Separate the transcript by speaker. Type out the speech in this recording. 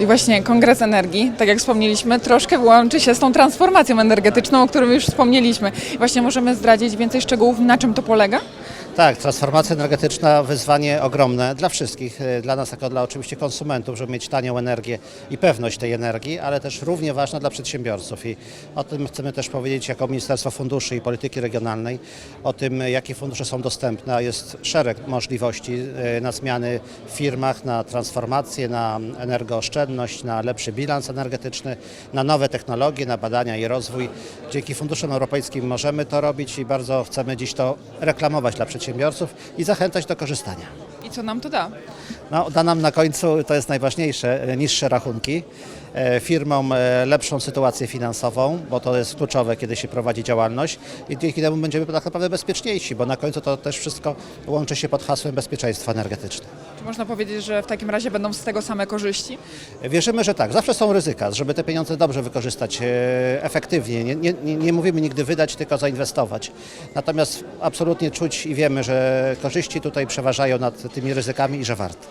Speaker 1: I właśnie Kongres Energii, tak jak wspomnieliśmy, troszkę łączy się z tą transformacją energetyczną, o którym już wspomnieliśmy. Właśnie możemy zdradzić więcej szczegółów, na czym to polega?
Speaker 2: Tak, transformacja energetyczna wyzwanie ogromne dla wszystkich, e, dla nas jako dla oczywiście konsumentów, żeby mieć tanią energię i pewność tej energii, ale też równie ważna dla przedsiębiorców i o tym chcemy też powiedzieć jako Ministerstwo Funduszy i Polityki Regionalnej, o tym jakie fundusze są dostępne, a jest szereg możliwości e, na zmiany w firmach, na transformację, na energooszczędność, na lepszy bilans energetyczny, na nowe technologie, na badania i rozwój. Dzięki funduszom europejskim możemy to robić i bardzo chcemy dziś to reklamować dla przedsiębiorców i zachęcać do korzystania.
Speaker 1: I co nam to da?
Speaker 2: No, da nam na końcu, to jest najważniejsze, e, niższe rachunki, e, firmom e, lepszą sytuację finansową, bo to jest kluczowe, kiedy się prowadzi działalność i dzięki temu będziemy tak naprawdę bezpieczniejsi, bo na końcu to też wszystko łączy się pod hasłem bezpieczeństwa energetyczne.
Speaker 1: Czy można powiedzieć, że w takim razie będą z tego same korzyści?
Speaker 2: Wierzymy, że tak. Zawsze są ryzyka, żeby te pieniądze dobrze wykorzystać e, efektywnie. Nie, nie, nie nie mówimy nigdy wydać, tylko zainwestować. Natomiast absolutnie czuć i wiemy, że korzyści tutaj przeważają nad tymi ryzykami i że warto.